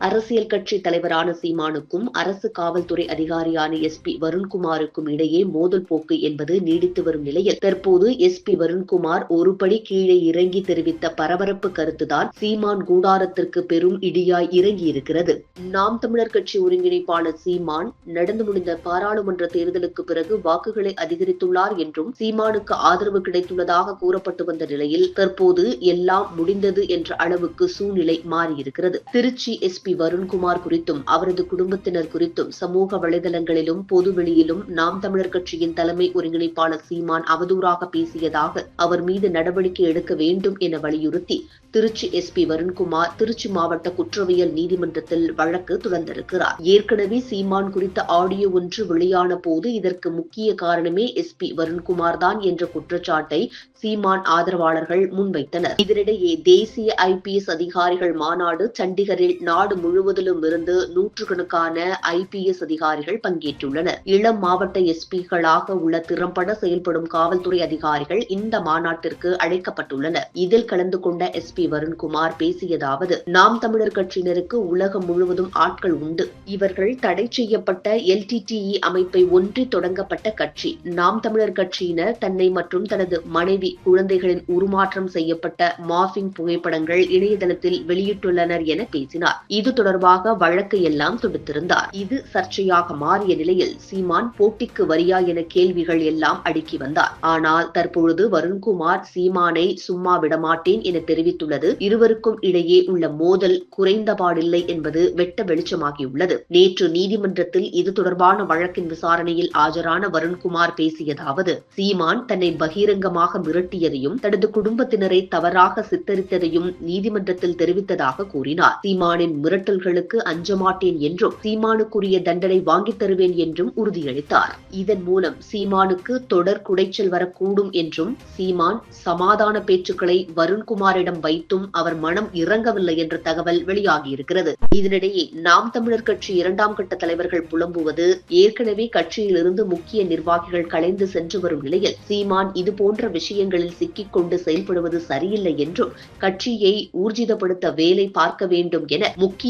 அரசியல் கட்சி தலைவரான சீமானுக்கும் அரசு காவல்துறை அதிகாரியான எஸ் பி வருண்குமாருக்கும் இடையே மோதல் போக்கு என்பது நீடித்து வரும் நிலையில் தற்போது எஸ் பி வருண்குமார் ஒருபடி கீழே இறங்கி தெரிவித்த பரபரப்பு கருத்துதான் சீமான் கூடாரத்திற்கு பெரும் இடியாய் இறங்கி இருக்கிறது நாம் தமிழர் கட்சி ஒருங்கிணைப்பாளர் சீமான் நடந்து முடிந்த பாராளுமன்ற தேர்தலுக்கு பிறகு வாக்குகளை அதிகரித்துள்ளார் என்றும் சீமானுக்கு ஆதரவு கிடைத்துள்ளதாக கூறப்பட்டு வந்த நிலையில் தற்போது எல்லாம் முடிந்தது என்ற அளவுக்கு சூழ்நிலை மாறியிருக்கிறது. திருச்சி எஸ்பி வருண்குமார் குறித்தும் அவரது குடும்பத்தினர் குறித்தும் சமூக வலைதளங்களிலும் பொதுவெளியிலும் நாம் தமிழர் கட்சியின் தலைமை ஒருங்கிணைப்பாளர் சீமான் அவதூறாக பேசியதாக அவர் மீது நடவடிக்கை எடுக்க வேண்டும் என வலியுறுத்தி திருச்சி எஸ்பி வருண்குமார் திருச்சி மாவட்ட குற்றவியல் நீதிமன்றத்தில் வழக்கு தொடர்ந்திருக்கிறார். ஏற்கனவே சீமான் குறித்த ஆடியோ ஒன்று வெளியான போது இதற்கு முக்கிய காரணமே எஸ்பி வருண்குமார் தான் என்ற குற்றச்சாட்டை சீமான் ஆதரவாளர்கள் முன்வைத்தனர். இதனிடையே தேசிய ஐபிஎஸ் அதிகாரிகள் மாநாடு சண்டிகரில் நாடு முழுவதிலும் இருந்து நூற்றுக்கணக்கான ஐபிஎஸ் அதிகாரிகள் பங்கேற்றுள்ளனர். இளம் மாவட்ட எஸ்பிகளாக உள்ள திறம்பட செயல்படும் காவல்துறை அதிகாரிகள் இந்த மாநாட்டிற்கு அழைக்கப்பட்டுள்ளனர். இதில் கலந்து கொண்ட எஸ்பி வருண்குமார் பேசியதாவது நாம் தமிழர் கட்சியினருக்கு உலகம் முழுவதும் ஆட்கள் உண்டு. இவர்கள் தடை செய்யப்பட்ட எல்டிடிஇ அமைப்பை ஒன்றி தொடங்கப்பட்ட கட்சி. நாம் தமிழர் கட்சியினர் தன்னை மற்றும் தனது மனைவி குழந்தைகளின் உருமாற்றம் செய்யப்பட்ட மாஃபிங் புகைப்படங்கள் இணையதளத்தில் வெளியிட்டுள்ளனர் என பேசினார். இது இது தொடர்பாக வழக்கு எல்லாம் தொடுத்திருந்தார். இது சர்ச்சையாக மாறிய நிலையில் சீமான் போட்டிக்கு வரியா என கேள்விகள் எல்லாம் அடுக்கி வந்தார். ஆனால் தற்பொழுது வருண்குமார் சீமானை சும்மா விடமாட்டேன் என தெரிவித்துள்ளது. இருவருக்கும் இடையே உள்ள மோதல் குறைந்தபாடில்லை என்பது வெட்ட வெளிச்சமாகியுள்ளது. நேற்று நீதிமன்றத்தில் இது தொடர்பான வழக்கின் விசாரணையில் ஆஜரான வருண்குமார் பேசியதாவது சீமான் தன்னை பகிரங்கமாக மிரட்டியதையும் தனது குடும்பத்தினரை தவறாக சித்தரித்ததையும் நீதிமன்றத்தில் தெரிவித்ததாக கூறினார். சீமானின் மிரட்டல்களுக்கு அஞ்சமாட்டேன் என்றும் சீமானுக்குரிய தண்டனை வாங்கித் தருவேன் என்றும் உறுதியளித்தார். இதன் மூலம் சீமானுக்கு தொடர் குடைச்சல் வரக்கூடும் என்றும் சீமான் சமாதான பேச்சுக்களை வருண்குமாரிடம் வைத்தும் அவர் மனம் இறங்கவில்லை என்ற தகவல் வெளியாகியிருக்கிறது. இதனிடையே நாம் தமிழர் கட்சி இரண்டாம் கட்ட தலைவர்கள் புலம்புவது ஏற்கனவே கட்சியிலிருந்து முக்கிய நிர்வாகிகள் கலைந்து சென்று வரும் நிலையில் சீமான் இதுபோன்ற விஷயங்களில் சிக்கிக் கொண்டு செயல்படுவது சரியில்லை என்றும் கட்சியை ஊர்ஜிதப்படுத்த வேலை பார்க்க வேண்டும் என முக்கிய